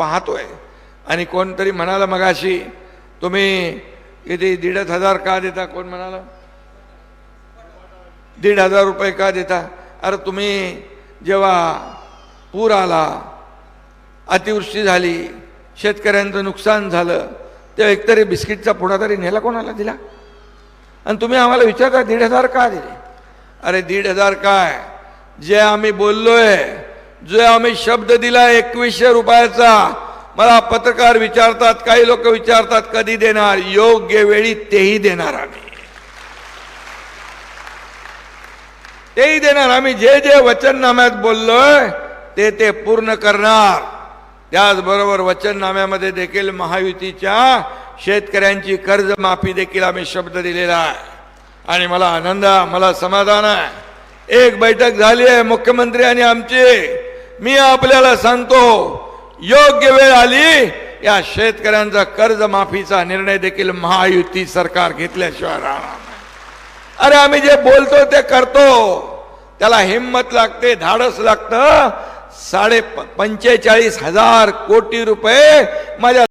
पाहतोय. आणि कोणतरी म्हणाला मगाशी तुम्ही किती दीडच हजार का देता? कोण म्हणाला? दीड हजार रुपये का देता? अरे तुम्ही जेव्हा पूर आला अतिवृष्टी झाली शेतकऱ्यांचं नुकसान झालं तेव्हा एकतरी बिस्किटचा पुढा तरी नेला कोणाला दिला? आणि तुम्ही आम्हाला विचारता दीड हजार का दिले? अरे दीड हजार काय? जे आम्ही बोललोय जे आम्ही शब्द दिला एकवीसशे रुपयाचा मला पत्रकार विचारतात काही लोक विचारतात कधी देणार? योग्य वेळी तेही देणार आम्ही. तेही देणार. आम्ही जे जे वचननाम्यात बोललोय ते ते पूर्ण करणार. त्याचबरोबर वचननाम्यामध्ये देखील महायुतीच्या शेतकऱ्यांची कर्जमाफी देखील आम्ही शब्द दिलेला आहे. आणि मला आनंद मला समाधान आहे. एक बैठक झाली आहे मुख्यमंत्री आणि आमची. मी आपल्याला सांगतो योग्य वेळ आली या शेतकऱ्यांचा कर्जमाफीचा निर्णय देखील महायुती सरकार घेतल्याशिवाय राहणार अरे आम्ही जे बोलतो ते करतो. त्याला हिंमत लागते धाडस लागतं. साडे पंचेचाळीस हजार कोटी रुपये माझ्या